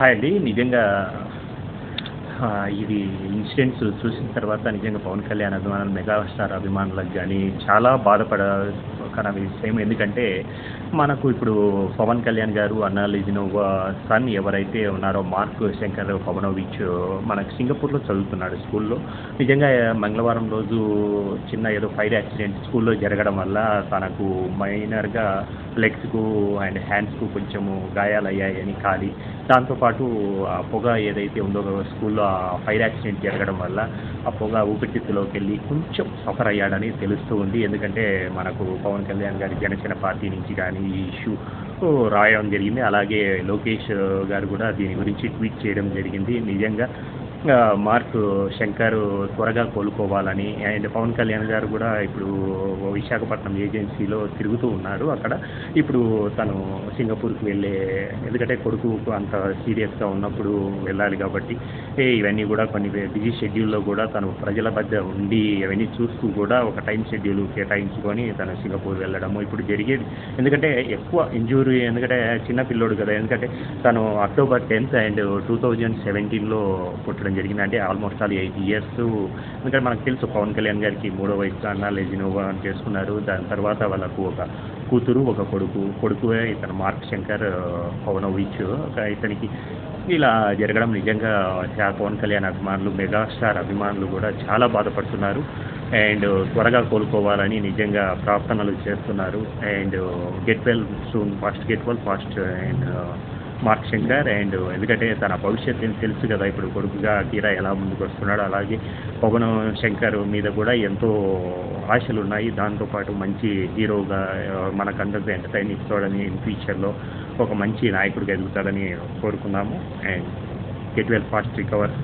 Hi అండి. నిజంగా ఇది ఇన్సిడెంట్స్ చూసిన తర్వాత నిజంగా పవన్ కళ్యాణ్ అభిమానులు మెగాస్టార్ అభిమానులకు కానీ చాలా బాధపడ కన విషయం. ఎందుకంటే మనకు ఇప్పుడు పవన్ కళ్యాణ్ గారు అన్నాలిజినోవా సన్ ఎవరైతే ఉన్నారో మార్క్ శంకర్ పవనోవిచ్ మనకు సింగపూర్లో చదువుతున్నాడు స్కూల్లో. నిజంగా మంగళవారం రోజు చిన్న ఏదో ఫైర్ యాక్సిడెంట్ స్కూల్లో జరగడం వల్ల తనకు మైనర్గా లెగ్స్కు అండ్ హ్యాండ్స్కు కొంచెము గాయాలయ్యాయని కాలి. దాంతోపాటు ఆ పొగ ఏదైతే ఉందో స్కూల్లో ఆ ఫైర్ యాక్సిడెంట్ జరగడం వల్ల ఆ పొగ ఊపిరితిత్తులోకి వెళ్ళి కొంచెం సఫర్ అయ్యాడని తెలుస్తూ ఉంది. ఎందుకంటే మనకు పవన్ కళ్యాణ్ గారి జనసేన పార్టీ నుంచి కానీ ఈ ఇష్యూ రాయడం జరిగింది. అలాగే లోకేష్ గారు కూడా దీని గురించి ట్వీట్ చేయడం జరిగింది. నిజంగా ఆ, మార్క్ శంకర్ త్వరగా కోలుకోవాలని అండ్ పవన్ కళ్యాణ్ గారు కూడా ఇప్పుడు విశాఖపట్నం ఏజెన్సీలో తిరుగుతూ ఉన్నారు అక్కడ. ఇప్పుడు తను సింగపూర్కి వెళ్ళే ఎందుకంటే కొడుకు అంత సీరియస్గా ఉన్నప్పుడు వెళ్ళాలి కాబట్టి ఇవన్నీ కూడా కొన్ని బిజీ షెడ్యూల్లో కూడా తను ప్రజల మధ్య ఉండి ఇవన్నీ చూస్తూ కూడా ఒక టైం షెడ్యూల్ కేటాయించుకొని తను సింగపూర్ వెళ్ళడము ఇప్పుడు జరిగేది. ఎందుకంటే ఎక్కువ ఇంజూరీ ఎందుకంటే చిన్న పిల్లోడు కదా ఎందుకంటే తను October tenth and two thousand సెవెంటీన్లో పుట్టడం జరిగింది. అంటే ఆల్మోస్ట్ ఆల్ ఎయిట్ ఇయర్స్. ఎందుకంటే మనకు తెలుసు పవన్ కళ్యాణ్ గారికి మూడో వయసు అన్న లెజినోవా అని చేసుకున్నారు. దాని తర్వాత వాళ్ళకు ఒక కూతురు ఒక కొడుకు. కొడుకువే ఇతను మార్క్ శంకర్ పవనోవిచ్. ఒక ఇతనికి ఇలా జరగడం నిజంగా పవన్ కళ్యాణ్ అభిమానులు మెగాస్టార్ అభిమానులు కూడా చాలా బాధపడుతున్నారు. అండ్ త్వరగా కోలుకోవాలని నిజంగా ప్రార్థనలు చేస్తున్నారు. And get well soon fast get well fast and Mark Shankar and ఎందుకంటే తన భవిష్యత్తు తెలుసు కదా ఇప్పుడు కొడుకుగా కీరా ఎలా ముందుకు వస్తున్నాడు అలాగే పవన్ శంకర్ మీద కూడా ఎంతో ఆశలు ఉన్నాయి దాంతోపాటు మంచి హీరోగా మనకు అందరికీ ఎంటర్టైన్ ఇస్తాడని ఇన్ ఫ్యూచర్లో ఒక మంచి నాయకుడిగా ఎదుగుతాడని కోరుకున్నాము and get well fast recover